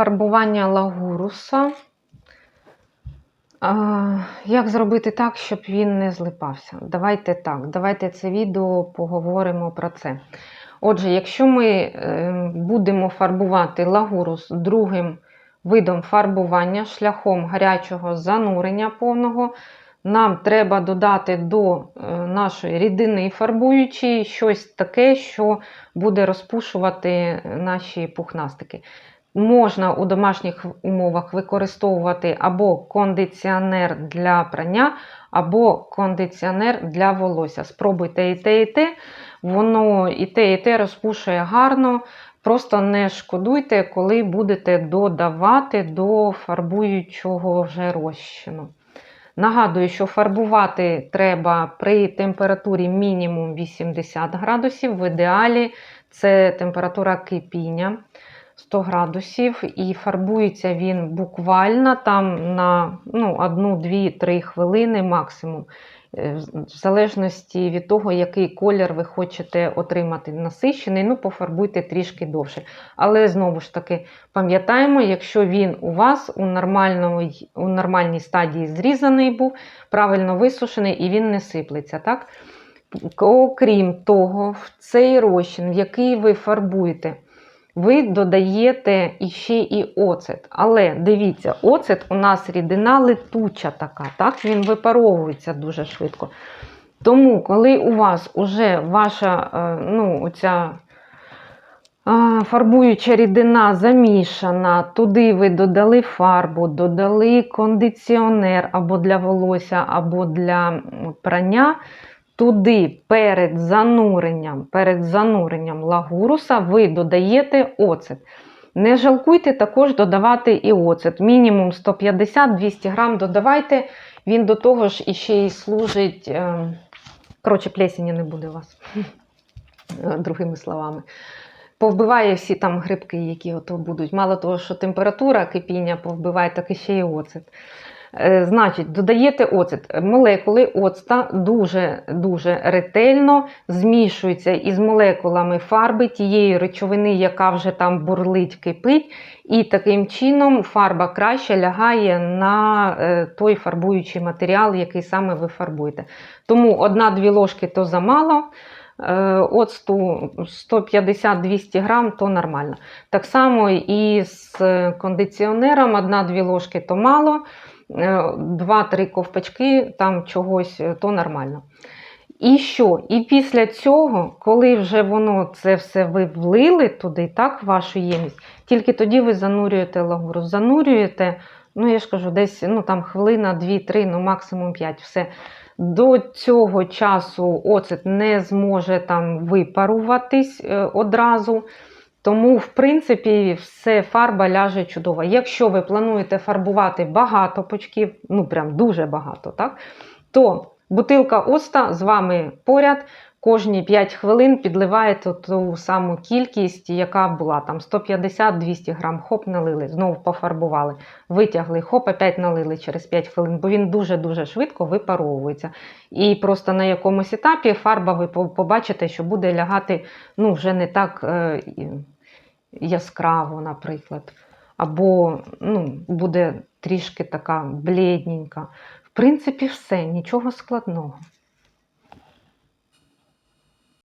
фарбування лагуруса. Як зробити так, щоб він не злипався? Давайте так, давайте це відео поговоримо про це. Отже, якщо ми е, будемо фарбувати лагурус другим видом фарбування шляхом гарячого занурення повного, нам треба додати до е, нашої рідини фарбуючої щось таке, що буде розпушувати наші пухнастики. Можна у домашніх умовах використовувати або кондиціонер для прання, або кондиціонер для волосся. Спробуйте і те, і те. Воно і те, і те розпушує гарно. Просто не шкодуйте, коли будете додавати до фарбуючого вже розчину. Нагадую, що фарбувати треба при температурі мінімум 80 градусів. В ідеалі це температура кипіння 100 градусів, і фарбується він буквально там на ну, 1, 2, 3 хвилини максимум. Е, В залежності від того, який колір ви хочете отримати насичений, ну, пофарбуйте трішки довше. Але знову ж таки, пам'ятаємо, якщо він у вас у, нормальної- у нормальній стадії зрізаний був, правильно висушений і він не сиплеться. так? Окрім того, в цей розчин, в який ви фарбуєте, ви додаєте іще і оцет. Але дивіться, оцет у нас рідина летуча така, так? він випаровується дуже швидко. Тому, коли у вас уже ваша е, ну, оця фарбуюча рідина замішана, туди ви додали фарбу, додали кондиціонер або для волосся, або для прання. Туди перед зануренням, перед зануренням лагуруса ви додаєте оцет. Не жалкуйте також додавати і оцет. Мінімум 150-200 грам додавайте. Він до того ж іще й служить. е, Коротше, плесені не буде у вас, другими словами. Повбиває всі там грибки, які ото будуть. Мало того, що температура кипіння повбиває, так і ще й оцет. Е, Значить, додаєте оцет. Молекули оцта дуже-дуже ретельно змішуються із молекулами фарби тієї речовини, яка вже там бурлить, кипить, і таким чином фарба краще лягає на е, той фарбуючий матеріал, який саме ви фарбуєте. Тому одна-дві ложки то замало. е, Оцту 150-200 грам то нормально. Так само і з кондиціонером 1-2 ложки то мало. 2-3 ковпачки там чогось, е, то нормально. І що? І після цього, коли вже воно це все ви влили туди, так, вашу ємність, тільки тоді ви занурюєте лагуру. Занурюєте, ну я ж кажу, десь ну, там хвилина, 2-3, ну максимум 5. Все. До цього часу оцет не зможе там випаруватись е, одразу. Тому, в принципі, все фарба ляже чудово. Якщо ви плануєте фарбувати багато пучків, ну прям дуже багато, так, то бутилка оста з вами поряд. Кожні 5 хвилин підливаєте ту саму кількість, яка була там 150-200 грам, хоп, налили, знову пофарбували, витягли, хоп, опять налили через 5 хвилин, бо він дуже-дуже швидко випаровується. І просто на якомусь етапі фарба ви побачите, що буде лягати ну, вже не так е, яскраво, наприклад. Або ну, буде трішки така блідненька. В принципі, все, нічого складного.